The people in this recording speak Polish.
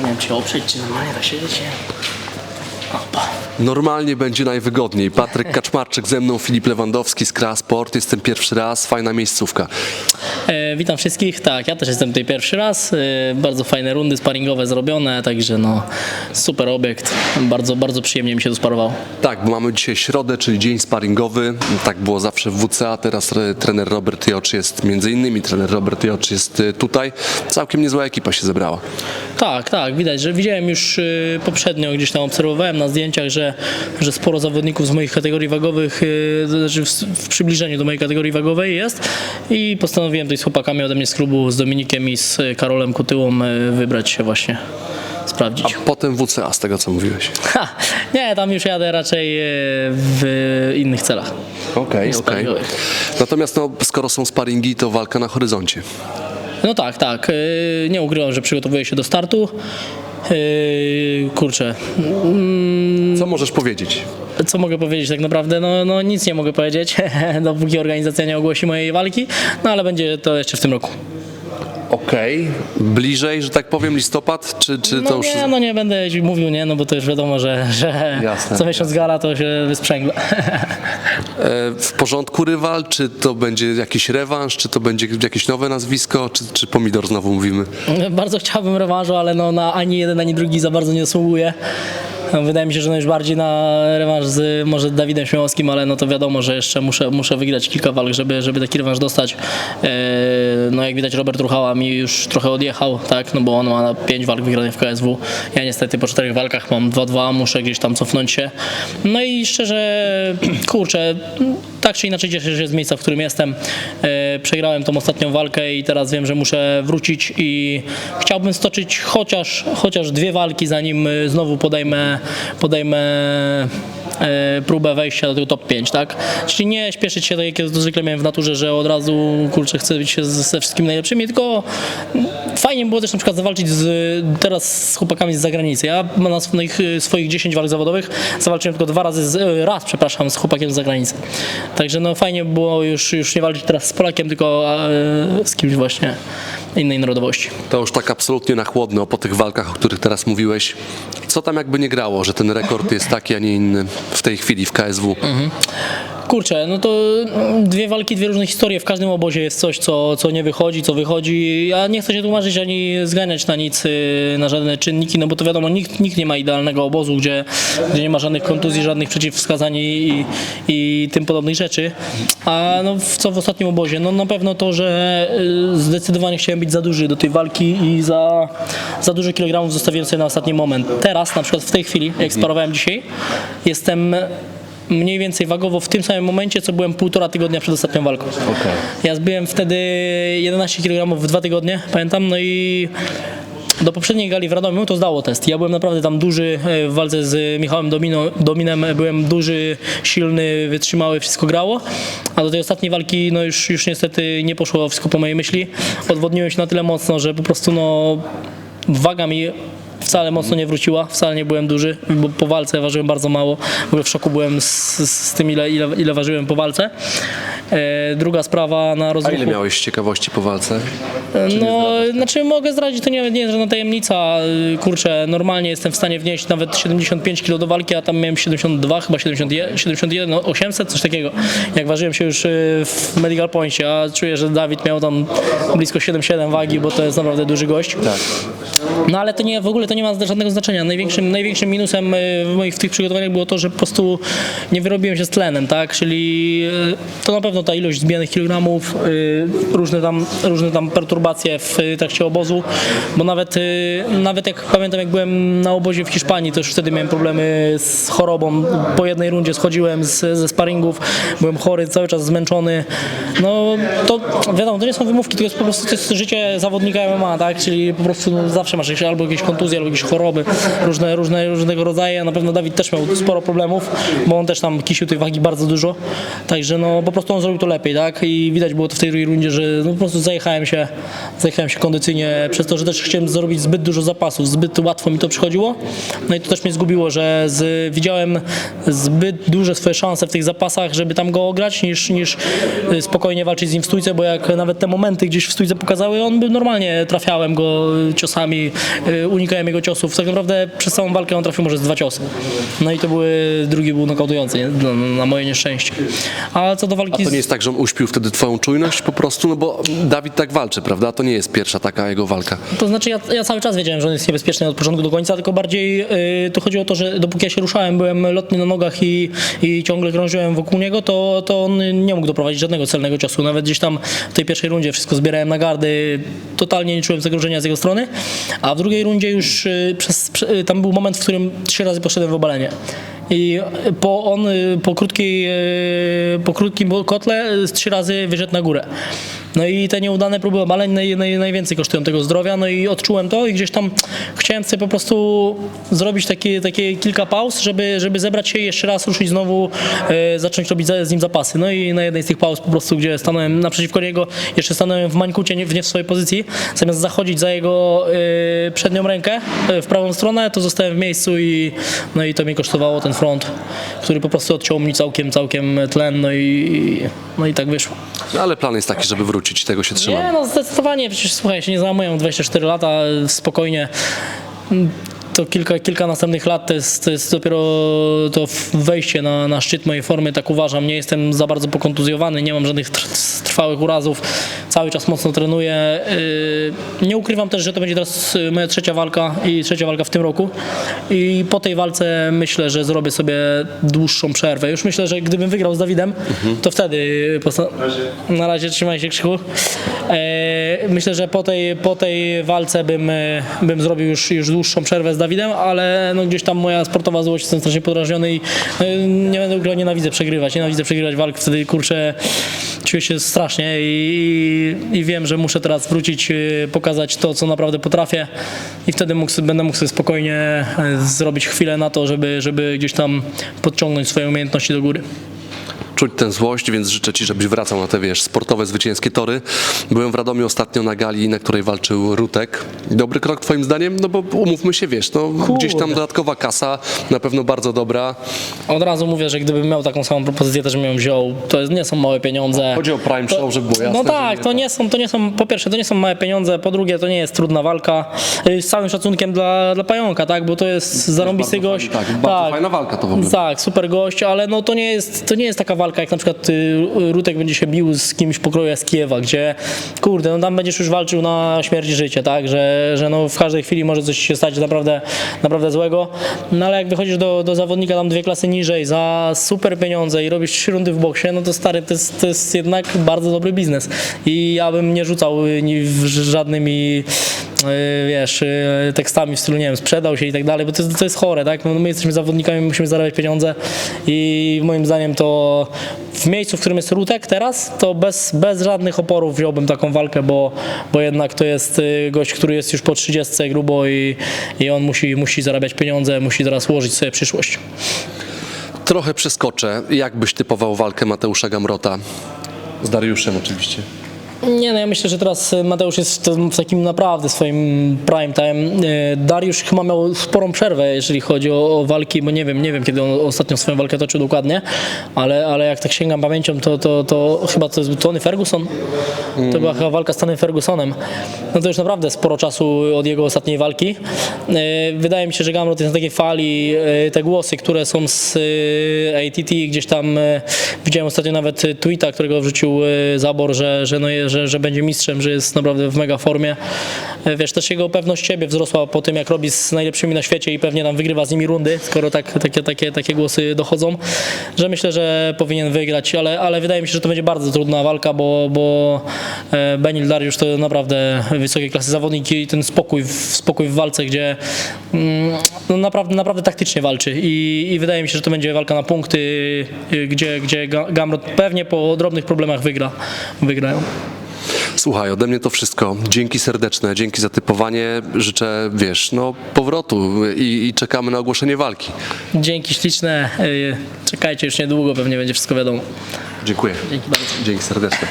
Nie wiem, czy oprzeć, czy normalnie tak siedzieć? Opa. Normalnie będzie najwygodniej. Patryk Kaczmarczyk ze mną, Filip Lewandowski z Kra Sport. Jestem pierwszy raz, fajna miejscówka. E, witam wszystkich. Tak, ja też jestem tutaj pierwszy raz. E, bardzo fajne rundy sparingowe zrobione, także no super obiekt. Bardzo, bardzo przyjemnie mi się tu sparowało. Tak, bo mamy dzisiaj środę, czyli dzień sparingowy. Tak było zawsze w WCA. Teraz trener Robert Jocz jest, między innymi trener Robert Jocz jest e, tutaj. Całkiem niezła ekipa się zebrała. Tak, tak, widać, że widziałem już y, poprzednio, gdzieś tam obserwowałem na zdjęciach, że, że sporo zawodników z moich kategorii wagowych, y, to znaczy w, w przybliżeniu do mojej kategorii wagowej jest i postanowiłem tutaj z chłopakami ode mnie z klubu, z Dominikiem i z y, Karolem Kutyłą y, wybrać się właśnie, sprawdzić. Potem WCA, z tego co mówiłeś. Ha, nie, tam już jadę raczej y, w innych celach. Okej, okej. sparingowych. Natomiast no, skoro są sparingi, to walka na horyzoncie. No tak, tak. y, Nie ukrywam, że przygotowuję się do startu. Y, Kurczę, Co możesz powiedzieć? Co mogę powiedzieć tak naprawdę? No, no nic nie mogę powiedzieć, dopóki organizacja nie ogłosi mojej walki, no ale będzie to jeszcze w tym roku. Okej, bliżej, że tak powiem, listopad, czy, czy to No już... nie, no nie będę mówił, nie, no bo to już wiadomo, że, że Jasne, co miesiąc gala to się wysprzęgla. E, w porządku rywal, czy to będzie jakiś rewanż, czy to będzie jakieś nowe nazwisko, czy, czy pomidor znowu mówimy? Bardzo chciałbym rewanżu, ale no na ani jeden, ani drugi za bardzo nie zasługuje. Wydaje mi się, że no już bardziej na rewanż z może Dawidem Śmiałowskim, ale no to wiadomo, że jeszcze muszę, muszę wygrać kilka walk, żeby, żeby taki rewanż dostać. E, No jak widać Robert Ruchała mi już trochę odjechał, tak, no bo on ma 5 walk wygranych w KSW. Ja niestety po czterech walkach mam 2-2, muszę gdzieś tam cofnąć się. No i szczerze, kurczę, tak czy inaczej cieszę się z miejsca, w którym jestem. E, Przegrałem tą ostatnią walkę i teraz wiem, że muszę wrócić i chciałbym stoczyć chociaż, chociaż dwie walki, zanim e, znowu podejmę, podejmę próbę wejścia do tego top 5, tak? Czyli nie śpieszyć się, tak jak ja zwykle miałem w naturze, że od razu, kurczę, chcę być ze wszystkimi najlepszymi, tylko fajnie było też na przykład zawalczyć z, teraz z chłopakami z zagranicy. Ja mam na swoich, swoich 10 walk zawodowych zawalczyłem tylko dwa razy, z, raz, przepraszam, z chłopakiem z zagranicy. Także no fajnie było już, już nie walczyć teraz z Polakiem, tylko e, z kimś właśnie innej narodowości. To już tak absolutnie na chłodno po tych walkach, o których teraz mówiłeś. Co tam jakby nie grało, że ten rekord jest taki, a nie inny w tej chwili w KSW? Kurczę, no to dwie walki, dwie różne historie. W każdym obozie jest coś, co, co nie wychodzi, co wychodzi. Ja nie chcę się tłumaczyć ani zganiać na nic, y, na żadne czynniki, no bo to wiadomo, nikt, nikt nie ma idealnego obozu, gdzie, gdzie nie ma żadnych kontuzji, żadnych przeciwwskazań i, i tym podobnych rzeczy. A no, co w ostatnim obozie? No na pewno to, że y, zdecydowanie chciałem być za duży do tej walki i za, za dużo kilogramów zostawiłem sobie na ostatni moment. Teraz, na przykład w tej chwili, jak sparowałem dzisiaj, jestem mniej więcej wagowo w tym samym momencie, co byłem półtora tygodnia przed ostatnią walką. Ja zbyłem wtedy 11 kg w dwa tygodnie, pamiętam, no i do poprzedniej gali w Radomiu to zdało test. Ja byłem naprawdę tam duży e, w walce z Michałem Domino, Dominem, byłem duży, silny, wytrzymały, wszystko grało, a do tej ostatniej walki no już, już niestety nie poszło wszystko po mojej myśli. Odwodniłem się na tyle mocno, że po prostu no waga mi wcale mocno nie wróciła, wcale nie byłem duży, bo po walce ważyłem bardzo mało. W ogóle w szoku byłem z, z tym, ile, ile, ile ważyłem po walce. E, druga sprawa na A rozruchu. ile miałeś ciekawości po walce? No, znaczy mogę zdradzić, to nie, nie jest żadna tajemnica. Y, Kurczę, normalnie jestem w stanie wnieść nawet 75 kg do walki, a tam miałem 72, chyba 71, 71 no 800, coś takiego. Jak ważyłem się już y, w Medical Pointie, a czuję, że Dawid miał tam blisko 7,7 wagi, bo to jest naprawdę duży gość. Tak. No ale to nie, w ogóle to nie ma żadnego znaczenia. Największym, największym minusem y, w moich w tych przygotowaniach było to, że po prostu nie wyrobiłem się z tlenem, tak? Czyli y, to na pewno ta ilość zbijanych kilogramów, y, różne tam, różne tam perturbacje w trakcie obozu, bo nawet, nawet jak pamiętam jak byłem na obozie w Hiszpanii, to już wtedy miałem problemy z chorobą. Po jednej rundzie schodziłem z, ze sparingów, byłem chory, cały czas zmęczony. No to wiadomo, to nie są wymówki, to jest po prostu to jest życie zawodnika MMA, tak? Czyli po prostu no, zawsze masz jakieś, albo jakieś kontuzje, albo jakieś choroby, różne, różne, różnego rodzaju. Na pewno Dawid też miał sporo problemów, bo on też tam kisił tej wagi bardzo dużo. Także no po prostu on zrobił to lepiej, tak? I widać było to w tej drugiej rundzie, że no, po prostu zajechałem się, zajechałem się kondycyjnie przez to, że też chciałem zrobić zbyt dużo zapasów, zbyt łatwo mi to przychodziło. No i to też mnie zgubiło, że z, widziałem zbyt duże swoje szanse w tych zapasach, żeby tam go ograć, niż, niż spokojnie walczyć z nim w stójce, bo jak nawet te momenty gdzieś w stójce pokazały, on był normalnie, trafiałem go ciosami i y, unikałem jego ciosów. Tak naprawdę przez całą walkę on trafił może z dwa ciosy. No i to były, drugi był nokautujący, nie? na, na moje nieszczęście. A co do walki To z... nie jest tak, że on uśpił wtedy twoją czujność po prostu, no bo Dawid tak walczy, prawda? To nie jest pierwsza taka jego walka. To znaczy ja, ja cały czas wiedziałem, że on jest niebezpieczny od początku do końca, tylko bardziej y, to chodziło o to, że dopóki ja się ruszałem, byłem lotny na nogach i, i ciągle krążyłem wokół niego, to, to on nie mógł doprowadzić żadnego celnego ciosu. Nawet gdzieś tam w tej pierwszej rundzie wszystko zbierałem na gardy, totalnie nie czułem zagrożenia z jego strony, a w drugiej rundzie już y, przez, prze- y, tam był moment, w którym trzy razy poszedłem w obalenie. I po on po krótkiej, y, po krótkim kotle y, trzy razy wyszedł na górę. No i te nieudane próby obaleń naj, naj, najwięcej kosztują tego zdrowia, no i odczułem to i gdzieś tam chciałem sobie po prostu zrobić takie, takie kilka pauz, żeby, żeby zebrać się i jeszcze raz ruszyć znowu, e, zacząć robić z nim zapasy. No i na jednej z tych pauz po prostu, gdzie stanąłem naprzeciwko niego, jeszcze stanąłem w mańkucie, nie, w nie w swojej pozycji, zamiast zachodzić za jego e, przednią rękę e, w prawą stronę, to zostałem w miejscu i, no i to mi kosztowało ten front, który po prostu odciął mi całkiem, całkiem tlen, no i, no i tak wyszło. No, ale plan jest taki, żeby wrócić, tego się trzymam. Nie, no zdecydowanie, przecież słuchaj, się nie załamuję, mam 24 lata, spokojnie. To kilka, kilka następnych lat to jest, to jest dopiero to wejście na, na szczyt mojej formy, tak uważam. Nie jestem za bardzo pokontuzjowany, nie mam żadnych tr- trwałych urazów, cały czas mocno trenuję. Yy, Nie ukrywam też, że to będzie teraz y, moja trzecia walka i trzecia walka w tym roku. I po tej walce myślę, że zrobię sobie dłuższą przerwę. Już myślę, że gdybym wygrał z Dawidem, to wtedy na razie trzymaj się Krzychu. E, Myślę, że po tej, po tej walce bym, e, bym zrobił już, już dłuższą przerwę z Dawidem, ale no gdzieś tam moja sportowa złość, jestem strasznie podrażniony i e, nie będę ukrywał, nienawidzę przegrywać. Nienawidzę przegrywać walk, wtedy kurczę, czuję się strasznie i, i wiem, że muszę teraz wrócić, e, pokazać to, co naprawdę potrafię i wtedy mógł, będę mógł sobie spokojnie e, zrobić chwilę na to, żeby, żeby gdzieś tam podciągnąć swoje umiejętności do góry. Czuć tę złość, więc życzę Ci, żebyś wracał na te, wiesz, sportowe, zwycięskie tory. Byłem w Radomiu ostatnio na gali, na której walczył Rutek. Dobry krok Twoim zdaniem? No bo umówmy się, wiesz, no gdzieś tam dodatkowa kasa, na pewno bardzo dobra. Od razu mówię, że gdybym miał taką samą propozycję, też bym ją wziął. To jest, nie są małe pieniądze. Chodzi o Prime Show, żeby było jasne, No tak, że to nie, są, to nie są, po pierwsze, to nie są małe pieniądze, po drugie, to nie jest trudna walka. Y, Z całym szacunkiem dla, dla Pająka, tak, bo to jest zarąbisty gość. fajny, tak, bardzo fajna walka to w ogóle. Tak, super gość, ale no to nie jest, to nie jest taka walka, jak na przykład y, Rutek będzie się bił z kimś pokroju z Kijewa, gdzie kurde, no tam będziesz już walczył na śmierć i życie, tak, że, że no w każdej chwili może coś się stać naprawdę, naprawdę złego. No ale jak wychodzisz do, do zawodnika tam dwie klasy niżej za super pieniądze i robisz trzy rundy w boksie, no to stary, to jest, to jest jednak bardzo dobry biznes. I ja bym nie rzucał y, żadnymi wiesz, y, tekstami w stylu, nie wiem, sprzedał się i tak dalej, bo to, jest- to jest chore, tak? No, my jesteśmy zawodnikami, musimy zarabiać pieniądze i moim zdaniem to w miejscu, w którym jest Rutek teraz, to bez, bez żadnych oporów wziąłbym taką walkę, bo, bo jednak to jest y, gość, który jest już po 30 grubo i, i on musi, musi zarabiać pieniądze, musi teraz ułożyć sobie przyszłość. Trochę przeskoczę. Jak byś typował walkę Mateusza Gamrota? Z Dariuszem oczywiście. Nie, no ja myślę, że teraz Mateusz jest w, takim naprawdę swoim prime time. E, Dariusz chyba miał sporą przerwę, jeżeli chodzi o, o walki, bo nie wiem, nie wiem kiedy on ostatnio swoją walkę toczył dokładnie, ale, ale jak tak sięgam pamięcią, to, to, to chyba to jest Tony Ferguson. To była chyba walka z Tony Fergusonem. No to już naprawdę sporo czasu od jego ostatniej walki. E, Wydaje mi się, że Gamrot jest na takiej fali. Te głosy, które są z ATT, gdzieś tam widziałem ostatnio nawet tweeta, którego wrzucił Zabor, że, że, no, je- że, że będzie mistrzem, że jest naprawdę w mega formie. E, Wiesz, też jego pewność siebie wzrosła po tym, jak robi z najlepszymi na świecie i pewnie tam wygrywa z nimi rundy, skoro tak, takie, takie, takie głosy dochodzą, że myślę, że powinien wygrać, ale, ale wydaje mi się, że to będzie bardzo trudna walka, bo, bo e, Benil Dariusz to naprawdę wysokiej klasy zawodnik i ten spokój, spokój w walce, gdzie mm, no naprawdę, naprawdę taktycznie walczy I, i wydaje mi się, że to będzie walka na punkty, y, gdzie, gdzie Ga- Gamrot pewnie po drobnych problemach wygra, wygrają. Słuchaj, ode mnie to wszystko. Dzięki serdeczne, dzięki za typowanie. Życzę, wiesz, no powrotu i, i czekamy na ogłoszenie walki. Dzięki śliczne, y, czekajcie już niedługo, pewnie będzie wszystko wiadomo. Dziękuję. Dzięki bardzo. Dzięki serdeczne.